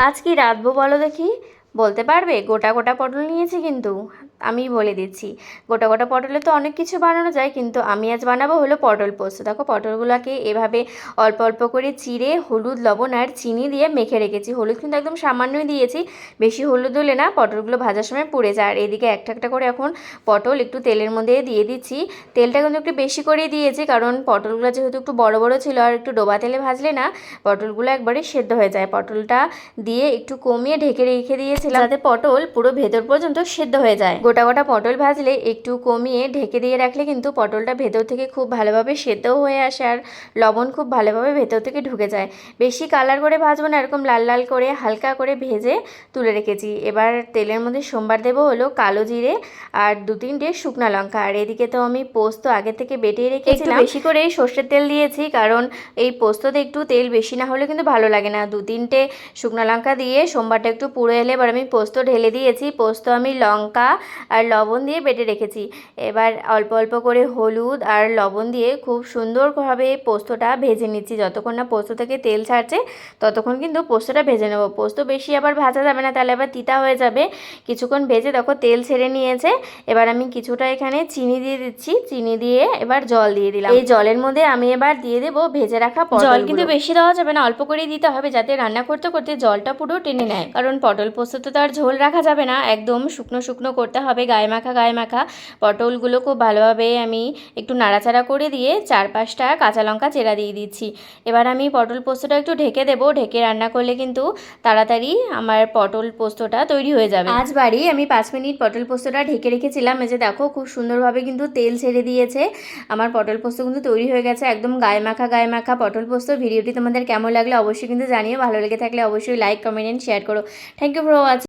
আজ কি রাঁধবো বলো দেখি? বলতে পারবে? গোটা গোটা পটল নিয়েছি কিন্তু। আমি বলে দিচ্ছি। গোটা গোটা পটলে তো অনেক কিছু বানানো যায়, কিন্তু আমি আজ বানাবো হলো পটল পোস্ত। দেখো, পটলগুলোকে এভাবে অল্প অল্প করে চিড়ে, হলুদ, লবণ আর চিনি দিয়ে মেখে রেখেছি। হলুদ কিন্তু একদম সামান্যই দিয়েছি। বেশি হলুদ হলে না পটলগুলো ভাজার সময় পুড়ে যায়। আর এদিকে একটা একটা করে এখন পটল একটু তেলের মধ্যে দিয়ে দিচ্ছি। তেলটা কিন্তু একটু বেশি করে দিয়েছি, কারণ পটলগুলো যেহেতু একটু বড় বড় ছিল আর একটু ডোবা তেলে ভাজলে না পটলগুলো একবারে সেদ্ধ হয়ে যায়। পটলটা দিয়ে একটু কমিয়ে ঢেকে রেখে দিয়েছিলাম যাতে পটল পুরো ভেতর পর্যন্ত সেদ্ধ হয়ে যায়। গোটা গোটা পটল ভাজলে একটু কমিয়ে ঢেকে দিয়ে রাখলে কিন্তু পটলটা ভেতর থেকে খুব ভালোভাবে সেদ্ধও হয়ে আসে আর লবণ খুব ভালোভাবে ভেতর থেকে ঢুকে যায়। বেশি কালার করে ভাজবো না এরকম লাল লাল করে হালকা করে ভেজে তুলে রেখেছি। এবার তেলের মধ্যে সোমবার দেবো হলো কালো জিরে আর দু তিনটে শুকনো লঙ্কা। আর এদিকে তো আমি পোস্ত আগে থেকে বেটে রেখেছিলাম। বেশি করে সর্ষের তেল দিয়েছি কারণ এই পোস্ততে একটু তেল বেশি না হলে কিন্তু ভালো লাগে না। দু তিনটে শুকনো লঙ্কা দিয়ে সোমবারটা একটু পুড়ে এলে এবার আমি পোস্ত ঢেলে দিয়েছি। পোস্ত আমি লঙ্কা আর লবণ দিয়ে বেটে রেখেছি। এবার অল্প অল্প করে হলুদ আর লবণ দিয়ে খুব সুন্দরভাবে পোস্তটা ভেজে নিচ্ছি। যতক্ষণ না পোস্ত থেকে তেল ছাড়ছে, ততক্ষণ কিন্তু পোস্তটা ভেজে নেব। পোস্ত বেশি আবার ভাজা যাবে না, তাহলে আবার তিতা হয়ে যাবে। কিছুক্ষণ ভেজে দেখো তেল ছেড়ে নিয়েছে। এবার আমি কিছুটা এখানে চিনি দিয়ে দিচ্ছি। চিনি দিয়ে এবার জল দিয়ে দিলাম। এই জলের মধ্যে আমি এবার দিয়ে দেবো ভেজে রাখা জল কিন্তু বেশি দেওয়া যাবে না। অল্প করেই দিতে হবে যাতে রান্না করতে করতে জলটা পুরো টেনে নেয়। কারণ পটল পোস্ত তো আর ঝোল রাখা যাবে না। একদম শুকনো শুকনো করতে হবে, গায়ে মাখা গায়ে মাখা। পটলগুলো খুব ভালোভাবে আমি একটু নাড়াচাড়া করে দিয়ে চার পাঁচটা কাঁচা লঙ্কা চেরা দিয়ে দিচ্ছি। এবার আমি পটল পোস্তটা একটু ঢেকে দেবো। ঢেকে রান্না করলে কিন্তু তাড়াতাড়ি আমার পটল পোস্তটা তৈরি হয়ে যাবে। আজ বাড়ি আমি পাঁচ মিনিট পটল পোস্তটা ঢেকে রেখেছিলাম। এই যে দেখো খুব সুন্দরভাবে কিন্তু তেল ছেড়ে দিয়েছে। আমার পটল পোস্ত কিন্তু তৈরি হয়ে গেছে। একদম গায়ে মাখা গায়ে মাখা পটল পোস্ত। ভিডিওটি তোমাদের কেমন লাগলে অবশ্যই কিন্তু জানিও। ভালো লেগে থাকলে অবশ্যই লাইক কমেন্ট শেয়ার করো। Thank you for